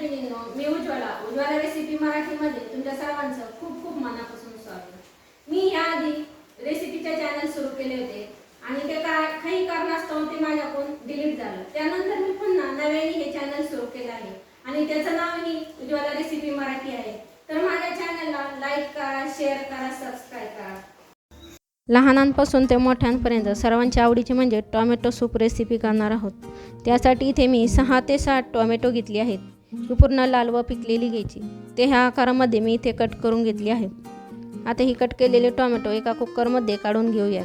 म्हणजे मैत्रिणींनो मी उज्ज्वला उज्ज्वला रेसिपी मराठीमध्ये तुमच्या सर्वांचं खूप खूप मनापासून स्वागत. मी याआधी रेसिपीचे चॅनल सुरू केले होते आणि ते काय काही कारणास्तव ते माझ्याकडून डिलीट झालं. त्यानंतर मी पुन्हा नव्याने हे चॅनल सुरू केलं आहे आणि त्याचं नावही उज्ज्वला रेसिपी मराठी आहे. तर माझ्या चॅनलला लाईक करा शेअर करा सबस्क्राईब करा. लहानांपासून ते मोठ्यांपर्यंत सर्वांच्या आवडीची म्हणजे टॉमॅटो सूप रेसिपी करणार आहोत. त्यासाठी इथे मी सहा ते सात टॉमॅटो घेतली आहेत. ही पूर्ण लाल व पिकलेली घ्यायची. ते ह्या आकारामध्ये मी इथे कट करून घेतली आहे. आता ही कट केलेले टोमॅटो एका कुकरमध्ये काढून घेऊयात.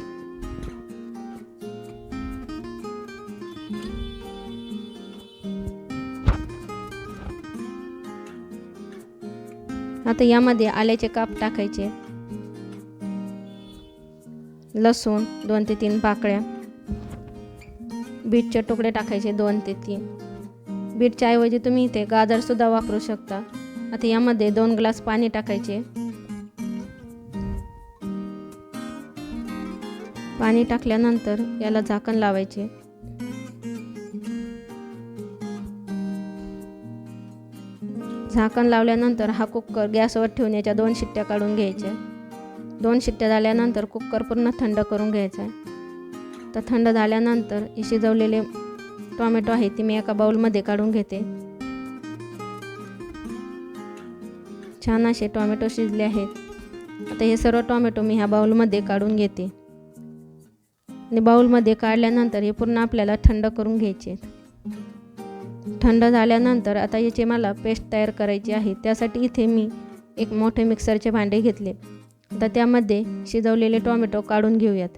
आता यामध्ये आल्याचे काप टाकायचे. लसूण दोन ते तीन पाकळ्या. बीटचे तुकडे टाकायचे दोन ते तीन. बीटच्या ऐवजी तुम्ही इथे गाजरसुद्धा वापरू शकता. आता यामध्ये दोन ग्लास पाणी टाकायचे. पाणी टाकल्यानंतर याला झाकण लावायचे. झाकण लावल्यानंतर हा कुकर गॅसवर ठेवून याच्या दोन शिट्ट्या काढून घ्यायच्या. दोन शिट्ट्या झाल्यानंतर कुकर पूर्ण थंड करून घ्यायचा. आहे तर थंड झाल्यानंतर हे शिजवलेले टोमॅटो आहे ते मी एका बाउलमध्ये काढून घेते. छान असे टोमॅटो शिजले आहेत. आता हे सर्व टोमॅटो मी ह्या बाउलमध्ये काढून घेते. आणि बाउलमध्ये काढल्यानंतर हे पूर्ण आपल्याला थंड करून घ्यायचे थंड झाल्यानंतर आता याची मला पेस्ट तयार करायची आहे. त्यासाठी इथे मी एक मोठे मिक्सरचे भांडे घेतले. आता त्यामध्ये शिजवलेले टोमॅटो काढून घेऊयात.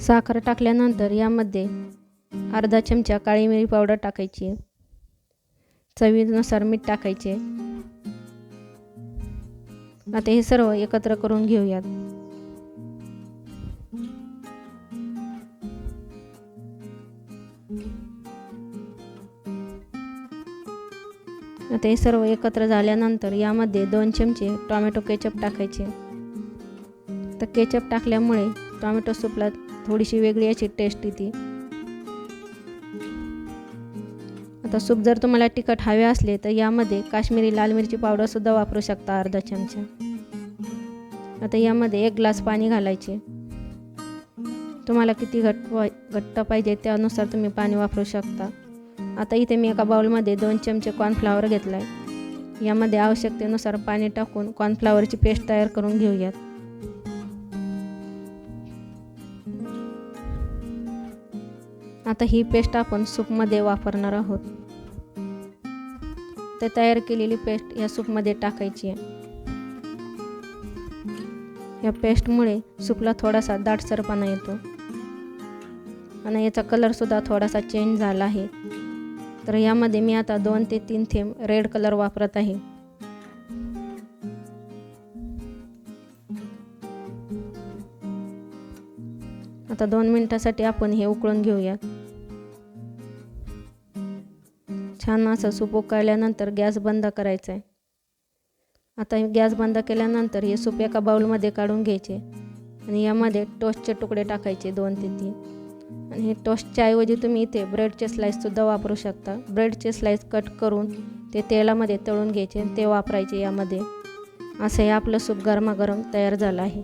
साखर टाकल्यानंतर यामध्ये अर्धा चमचा काळी मिरी पावडर टाकायची. चवीनुसार मीठ टाकायचे. आता हे सर्व एकत्र करून घेऊयात. आता हे सर्व एकत्र झाल्यानंतर यामध्ये दोन चमचे टोमॅटो केचप टाकायचे. तर केचप टाकल्यामुळे टोमॅटो सूपला थोडीशी वेगळी अशी टेस्ट येते. आता सूप जर तुम्हाला तिखट हवे असले तर यामध्ये काश्मीरी लाल मिरची पावडरसुद्धा वापरू शकता अर्धा चमचा. आता यामध्ये एक ग्लास पाणी घालायचे. तुम्हाला किती घट्ट घट्ट पाहिजे त्यानुसार तुम्ही पाणी वापरू शकता. आता इथे मी एका बाउलमध्ये दोन चमचे कॉर्नफ्लावर घेतला आहे यामध्ये आवश्यकतेनुसार पाणी टाकून कॉर्नफ्लावरची पेस्ट तयार करून घेऊयात. आता ही पेस्ट आपण सूपमध्ये वापरणार आहोत. ते तयार केलेली पेस्ट या सूपमध्ये टाकायची आहे. या पेस्टमुळे सूपला थोडासा दाटसरपणा येतो. आणि याचा कलरसुद्धा थोडासा चेंज झाला आहे. तर यामध्ये मी आता दोन ते तीन थेंब रेड कलर वापरत आहे. आता दोन मिनटासाठी आपण हे उकळून घेऊया. छान असं सूप उकळल्यानंतर गॅस बंद करायचा आहे आता गॅस बंद केल्यानंतर हे सूप एका बाऊलमध्ये काढून घ्यायचे आणि यामध्ये टोस्टचे तुकडे टाकायचे दोन ते तीन. आणि हे टोस्टच्या ऐवजी तुम्ही इथे ब्रेडचे स्लाईससुद्धा वापरू शकता. ब्रेडचे स्लाईस कट करून ते तेलामध्ये तळून घ्यायचे ते वापरायचे यामध्ये. असं हे आपलं सूप गरमागरम तयार झालं आहे.